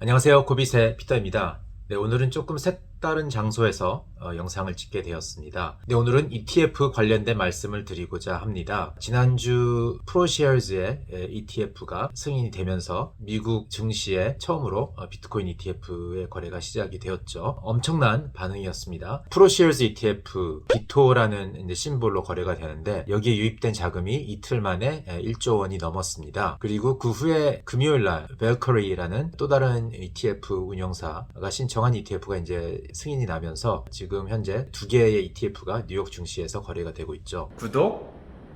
안녕하세요. 고비세 피터입니다. 네, 오늘은 조금 색 다른 장소에서 어, 영상을 찍게 되었습니다. 네, 오늘은 ETF 관련된 말씀을 드리고자 합니다. 지난주 프로시얼즈의 ETF가 승인이 되면서 미국 증시에 처음으로 어, 비트코인 ETF의 거래가 시작이 되었죠. 엄청난 반응이었습니다. 프로시얼즈 ETF 비토라는 심볼로 거래가 되는데 여기에 유입된 자금이 이틀 만에 1조 원이 넘었습니다. 그리고 그 후에 금요일 날 벨커리라는 또 다른 ETF 운영사가 신청한 ETF가 이제 승인이 나면서 지금 현재 두 개의 ETF가 뉴욕 증시에서 거래가 되고 있죠. 구독,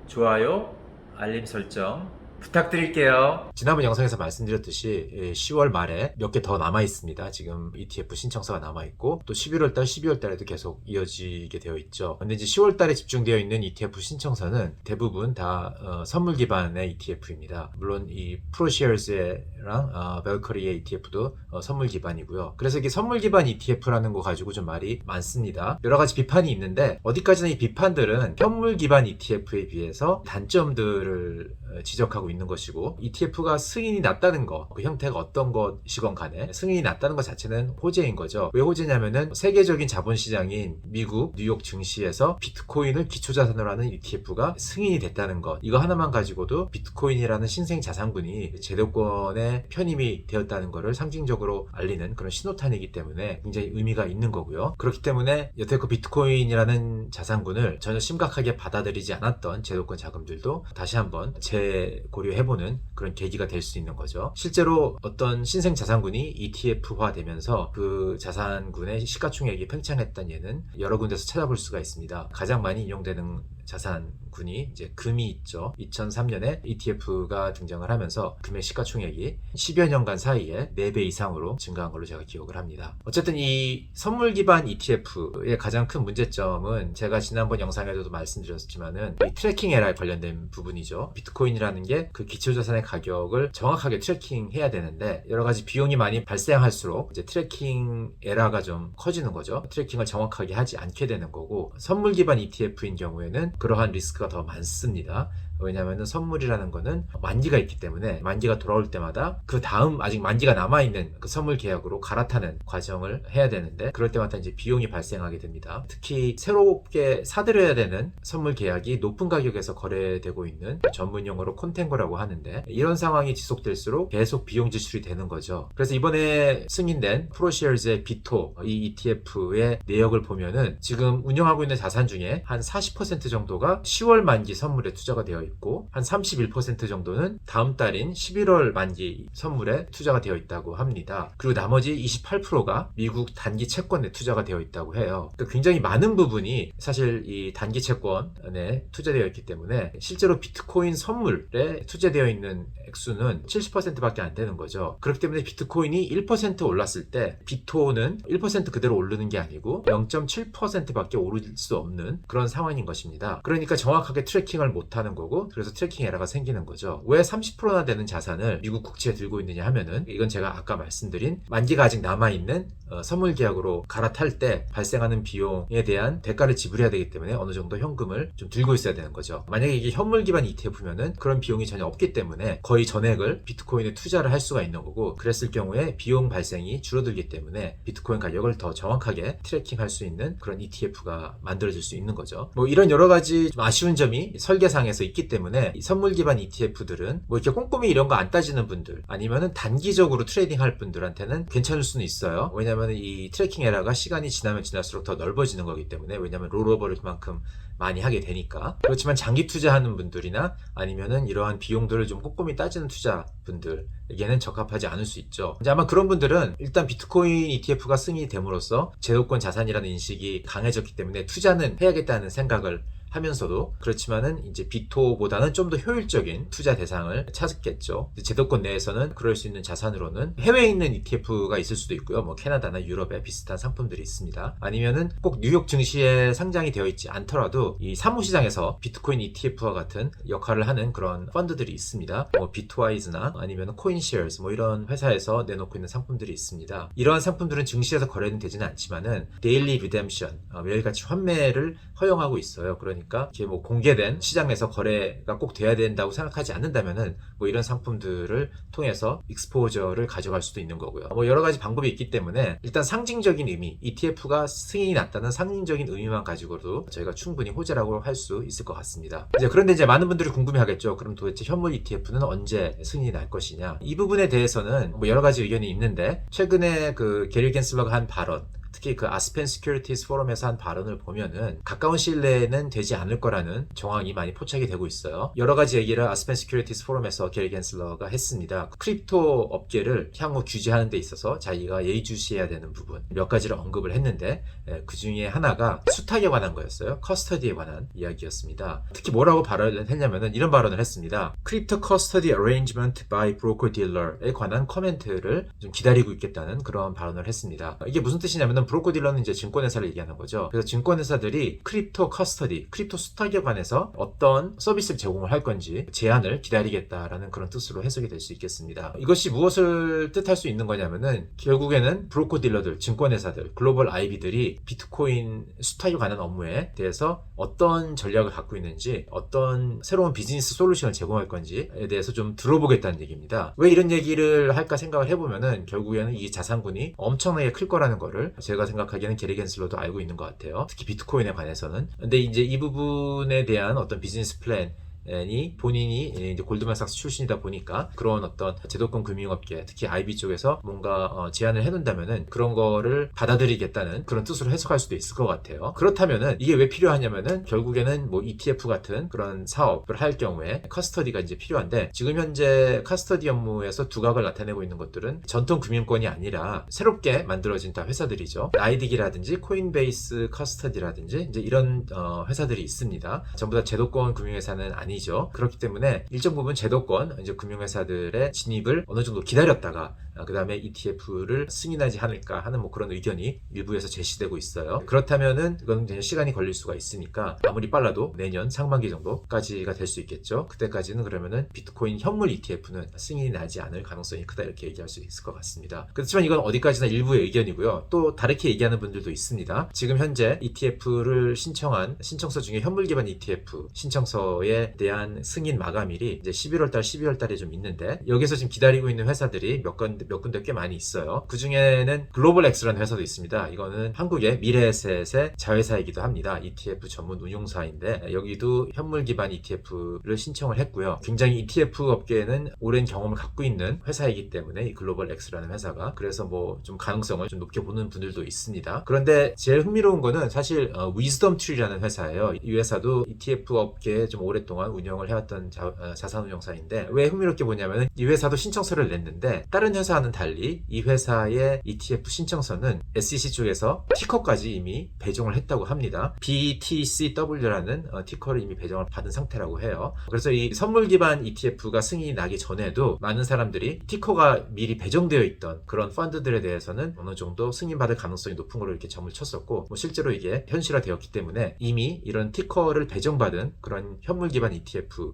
좋아요, 알림 설정 부탁드릴게요. 지난번 영상에서 말씀드렸듯이 10월 말에 몇 개 더 남아 있습니다. 지금 ETF 신청서가 남아 있고 또 11월 달, 12월 달에도 계속 이어지게 되어 있죠. 근데 이제 10월 달에 집중되어 있는 ETF 신청서는 대부분 다 어, 선물 기반의 ETF입니다. 물론 이 프로시얼즈랑 어, 벨커리의 ETF도 어, 선물 기반이고요. 그래서 이게 선물 기반 ETF라는 거 가지고 좀 말이 많습니다. 여러 가지 비판이 있는데 어디까지나 이 비판들은 현물 기반 ETF에 비해서 단점들을 어, 지적하고 있는 것이고 ETF가 승인이 났다는 거, 그 형태가 어떤 것이건 간에 승인이 났다는 것 자체는 호재인 거죠. 왜 호재냐면은 세계적인 자본시장인 미국 뉴욕 증시에서 비트코인을 기초자산으로 하는 ETF가 승인이 됐다는 것. 이거 하나만 가지고도 비트코인이라는 신생 자산군이 제도권에 편입이 되었다는 것을 상징적으로 알리는 그런 신호탄이기 때문에 굉장히 의미가 있는 거고요. 그렇기 때문에 여태껏 비트코인이라는 자산군을 전혀 심각하게 받아들이지 않았던 제도권 자금들도 다시 한번 재고 려해보는 그런 계기가 될 수 있는 거죠. 실제로 어떤 신생 자산군이 ETF화 되면서 그 자산군의 시가총액이 팽창했다는 예는 여러 군데서 찾아볼 수가 있습니다. 가장 많이 인용되는 자산군이 이제 금이 있죠. 2003년에 ETF가 등장을 하면서 금의 시가총액이 10여 년간 사이에 4배 이상으로 증가한 걸로 제가 기억을 합니다. 어쨌든 이 선물 기반 ETF의 가장 큰 문제점은 제가 지난번 영상에서도 말씀드렸지만은 이 트래킹 에러에 관련된 부분이죠. 비트코인이라는 게 그 기초자산의 가격을 정확하게 트래킹해야 되는데 여러 가지 비용이 많이 발생할수록 이제 트래킹 에러가 좀 커지는 거죠. 트래킹을 정확하게 하지 않게 되는 거고 선물 기반 ETF인 경우에는 그러한 리스크가 더 많습니다. 왜냐하면 선물이라는 거는 만기가 있기 때문에 만기가 돌아올 때마다 그 다음 아직 만기가 남아 있는 그 선물 계약으로 갈아타는 과정을 해야 되는데 그럴 때마다 이제 비용이 발생하게 됩니다. 특히 새롭게 사들여야 되는 선물 계약이 높은 가격에서 거래되고 있는 전문 용어로 콘텐거라고 하는데 이런 상황이 지속될수록 계속 비용 지출이 되는 거죠. 그래서 이번에 승인된 프로시얼즈의 비토 이 ETF의 내역을 보면은 지금 운영하고 있는 자산 중에 한 40% 정도가 10월 만기 선물에 투자가 되어 있고 한 31% 정도는 다음 달인 11월 만기 선물에 투자가 되어 있다고 합니다. 그리고 나머지 28%가 미국 단기 채권에 투자가 되어 있다고 해요. 그러니까 굉장히 많은 부분이 사실 이 단기 채권에 투자되어 있기 때문에 실제로 비트코인 선물에 투자되어 있는 액수는 70%밖에 안 되는 거죠. 그렇기 때문에 비트코인이 1% 올랐을 때 비토는 1% 그대로 오르는 게 아니고 0.7%밖에 오를 수 없는 그런 상황인 것입니다. 그러니까 정확하게 트래킹을 못 하는 거고 그래서 트래킹 에러가 생기는 거죠. 왜 30%나 되는 자산을 미국 국채에 들고 있느냐 하면은 이건 제가 아까 말씀드린 만기가 아직 남아 있는 어, 선물 계약으로 갈아탈 때 발생하는 비용에 대한 대가를 지불해야 되기 때문에 어느 정도 현금을 좀 들고 있어야 되는 거죠. 만약에 이게 현물 기반 ETF면은 그런 비용이 전혀 없기 때문에 거의 전액을 비트코인에 투자를 할 수가 있는 거고 그랬을 경우에 비용 발생이 줄어들기 때문에 비트코인 가격을 더 정확하게 트래킹할 수 있는 그런 ETF가 만들어질 수 있는 거죠. 뭐 이런 여러 가지 좀 아쉬운 점이 설계상에서 있기 때문에 이 선물 기반 ETF들은 뭐 이렇게 꼼꼼히 이런 거 안 따지는 분들 아니면은 단기적으로 트레이딩 할 분들한테는 괜찮을 수는 있어요. 왜냐면 이 트래킹 에러가 시간이 지나면 지날수록 더 넓어지는 거기 때문에 왜냐면 롤오버를 그만큼 많이 하게 되니까 그렇지만 장기 투자하는 분들이나 아니면은 이러한 비용들을 좀 꼼꼼히 따지는 투자분들에게는 적합하지 않을 수 있죠. 이제 아마 그런 분들은 일단 비트코인 ETF가 승인이 됨으로써 제도권 자산이라는 인식이 강해졌기 때문에 투자는 해야겠다는 생각을 하면서도 그렇지만은 이제 비토보다는 좀 더 효율적인 투자 대상을 찾았겠죠. 제도권 내에서는 그럴 수 있는 자산으로는 해외에 있는 ETF가 있을 수도 있고요. 뭐 캐나다나 유럽에 비슷한 상품들이 있습니다. 아니면은 꼭 뉴욕 증시에 상장이 되어 있지 않더라도 이 사무시장에서 비트코인 ETF와 같은 역할을 하는 그런 펀드들이 있습니다. 뭐 비트와이즈나 아니면 코인시어스 뭐 이런 회사에서 내놓고 있는 상품들이 있습니다. 이러한 상품들은 증시에서 거래는 되지는 않지만은 데일리 리뎀션 어, 매일같이 환매를 허용하고 있어요. 그러니까 그러니까 이게 뭐 공개된 시장에서 거래가 꼭 돼야 된다고 생각하지 않는다면은 뭐 이런 상품들을 통해서 익스포저를 가져갈 수도 있는 거고요. 뭐 여러 가지 방법이 있기 때문에 일단 상징적인 의미, ETF가 승인이 났다는 상징적인 의미만 가지고도 저희가 충분히 호재라고 할 수 있을 것 같습니다. 이제 그런데 이제 많은 분들이 궁금해하겠죠. 그럼 도대체 현물 ETF는 언제 승인이 날 것이냐? 이 부분에 대해서는 뭐 여러 가지 의견이 있는데 최근에 그 게리 겐슬러가 한 발언 특히 그 아스펜 시큐리티스 포럼에서 한 발언을 보면은 가까운 시일 내에는 되지 않을 거라는 정황이 많이 포착이 되고 있어요. 여러 가지 얘기를 아스펜 시큐리티스 포럼에서 게리 겐슬러가 했습니다. 크립토 업계를 향후 규제하는 데 있어서 자기가 예의주시해야 되는 부분 몇 가지를 언급을 했는데 예, 그 중에 하나가 수탁에 관한 거였어요. 커스터디에 관한 이야기였습니다. 특히 뭐라고 발언을 했냐면은 이런 발언을 했습니다. 크립토 커스터디 어레인지먼트 바이 브로커 딜러에 관한 코멘트를 좀 기다리고 있겠다는 그런 발언을 했습니다. 이게 무슨 뜻이냐면은 브로커 딜러는 이제 증권회사를 얘기하는 거죠. 그래서 증권회사들이 크립토 커스터디, 크립토 수탁에 관해서 어떤 서비스를 제공을 할 건지 제안을 기다리겠다라는 그런 뜻으로 해석이 될 수 있겠습니다. 이것이 무엇을 뜻할 수 있는 거냐면은 결국에는 브로커 딜러들, 증권회사들, 글로벌 IB들이 비트코인 수탁에 관한 업무에 대해서 어떤 전략을 갖고 있는지 어떤 새로운 비즈니스 솔루션을 제공할 건지에 대해서 좀 들어보겠다는 얘기입니다. 왜 이런 얘기를 할까 생각을 해보면은 결국에는 이 자산군이 엄청나게 클 거라는 거를 제가 생각하기에는 게리 겐슬러도 알고 있는 것 같아요. 특히 비트코인에 관해서는. 근데 이제 이 부분에 대한 어떤 비즈니스 플랜 이 본인이 이제 골드만삭스 출신이다 보니까 그런 어떤 제도권 금융업계 특히 IB 쪽에서 뭔가 어, 제안을 해놓는다면은 그런 거를 받아들이겠다는 그런 뜻으로 해석할 수도 있을 것 같아요. 그렇다면은 이게 왜 필요하냐면은 결국에는 뭐 ETF 같은 그런 사업을 할 경우에 커스터디가 이제 필요한데 지금 현재 커스터디 업무에서 두각을 나타내고 있는 것들은 전통 금융권이 아니라 새롭게 만들어진 다 회사들이죠. 라이딕이라든지 코인베이스 커스터디라든지 이제 이런 어, 회사들이 있습니다. 전부 다 제도권 금융회사는 아니. 아니죠. 그렇기 때문에 일정 부분 제도권 이제 금융회사들의 진입을 어느 정도 기다렸다가 그 다음에 ETF를 승인하지 않을까 하는 뭐 그런 의견이 일부에서 제시되고 있어요. 그렇다면은 그건 시간이 걸릴 수가 있으니까 아무리 빨라도 내년 상반기 정도까지가 될 수 있겠죠. 그때까지는 그러면은 비트코인 현물 ETF는 승인이 나지 않을 가능성이 크다 이렇게 얘기할 수 있을 것 같습니다. 그렇지만 이건 어디까지나 일부의 의견이고요. 또 다르게 얘기하는 분들도 있습니다. 지금 현재 ETF를 신청한 신청서 중에 현물 기반 ETF 신청서에 대한 승인 마감일이 이제 11월달, 12월달에 좀 있는데 여기서 지금 기다리고 있는 회사들이 몇 건, 몇 군데 꽤 많이 있어요. 그 중에는 글로벌 X라는 회사도 있습니다. 이거는 한국의 미래에셋의 자회사이기도 합니다. ETF 전문 운용사인데 여기도 현물 기반 ETF를 신청을 했고요. 굉장히 ETF 업계에는 오랜 경험을 갖고 있는 회사이기 때문에 이 글로벌 X라는 회사가 그래서 뭐 좀 가능성을 좀 높게 보는 분들도 있습니다. 그런데 제일 흥미로운 거는 사실 위즈덤 트리라는 회사예요. 이 회사도 ETF 업계에 좀 오랫동안 운영을 해왔던 자, 어, 자산운용사인데 왜 흥미롭게 보냐면 이 회사도 신청서를 냈는데 다른 회사와는 달리 이 회사의 ETF 신청서는 SEC 쪽에서 티커까지 이미 배정을 했다고 합니다. BTCW라는 어, 티커를 이미 배정을 받은 상태라고 해요. 그래서 이 선물 기반 ETF가 승인이 나기 전에도 많은 사람들이 티커가 미리 배정되어 있던 그런 펀드들에 대해서는 어느 정도 승인받을 가능성이 높은 걸로 이렇게 점을 쳤었고 뭐 실제로 이게 현실화되었기 때문에 이미 이런 티커를 배정받은 그런 현물 기반 ETF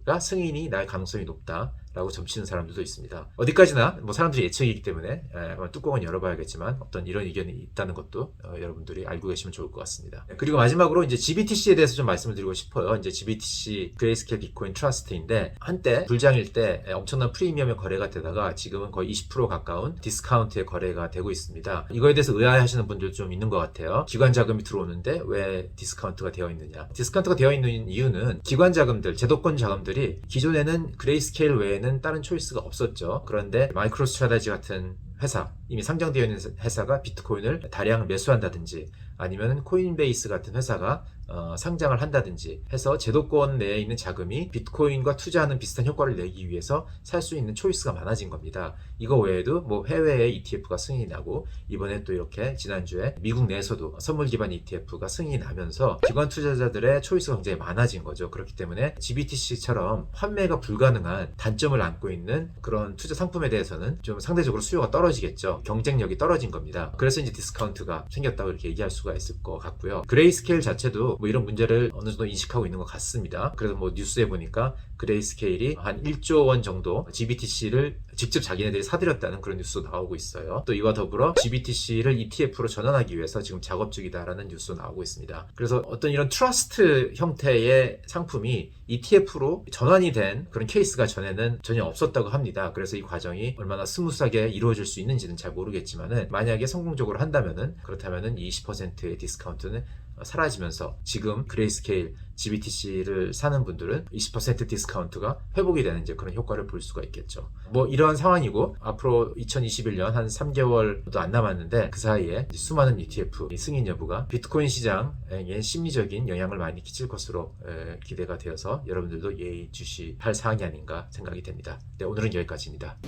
가 승인이 날 가능성이 높다. 라고 점치는 사람들도 있습니다. 어디까지나 뭐 사람들이 예측이기 때문에 에, 뚜껑은 열어봐야겠지만 어떤 이런 의견이 있다는 것도 어, 여러분들이 알고 계시면 좋을 것 같습니다. 그리고 마지막으로 이제 GBTC에 대해서 좀 말씀을 드리고 싶어요. 이제 GBTC 그레이스케일 비트코인 트러스트인데 한때 불장일 때 엄청난 프리미엄의 거래가 되다가 지금은 거의 20% 가까운 디스카운트의 거래가 되고 있습니다. 이거에 대해서 의아해하시는 분들 좀 있는 것 같아요. 기관 자금이 들어오는데 왜 디스카운트가 되어 있느냐? 디스카운트가 되어 있는 이유는 기관 자금들, 제도권 자금들이 기존에는 그레이스케일 외에 는 다른 초이스가 없었죠. 그런데 마이크로 스트라다지 같은 회사, 이미 상장되어 있는 회사가 비트코인을 다량 매수한다든지 아니면 코인베이스 같은 회사가 어, 상장을 한다든지 해서 제도권 내에 있는 자금이 비트코인과 투자하는 비슷한 효과를 내기 위해서 살 수 있는 초이스가 많아진 겁니다. 이거 외에도 뭐 해외에 ETF가 승인이 나고 이번에 또 이렇게 지난주에 미국 내에서도 선물 기반 ETF가 승인이 나면서 기관 투자자들의 초이스가 굉장히 많아진 거죠. 그렇기 때문에 GBTC처럼 환매가 불가능한 단점을 안고 있는 그런 투자 상품에 대해서는 좀 상대적으로 수요가 떨어지겠죠. 경쟁력이 떨어진 겁니다. 그래서 이제 디스카운트가 생겼다고 이렇게 얘기할 수가 있을 것 같고요. 그레이스케일 자체도 뭐 이런 문제를 어느 정도 인식하고 있는 것 같습니다. 그래서 뭐 뉴스에 보니까 그레이스케일이 한 1조 원 정도 GBTC를 직접 자기네들이 사들였다는 그런 뉴스도 나오고 있어요. 또 이와 더불어 GBTC를 ETF로 전환하기 위해서 지금 작업 중이다라는 뉴스도 나오고 있습니다. 그래서 어떤 이런 트러스트 형태의 상품이 ETF로 전환이 된 그런 케이스가 전에는 전혀 없었다고 합니다. 그래서 이 과정이 얼마나 스무스하게 이루어질 수 있는지는 잘 모르겠지만은 만약에 성공적으로 한다면은 그렇다면은 이 20%의 디스카운트는 사라지면서 지금 그레이스케일 GBTC를 사는 분들은 20% 디스카운트가 회복이 되는 이제 그런 효과를 볼 수가 있겠죠. 뭐 이러한 상황이고 앞으로 2021년 한 3개월도 안 남았는데 그 사이에 수많은 ETF 승인 여부가 비트코인 시장에 심리적인 영향을 많이 끼칠 것으로 에, 기대가 되어서 여러분들도 예의주시할 사항이 아닌가 생각이 됩니다. 네, 오늘은 여기까지입니다.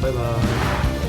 바이바이.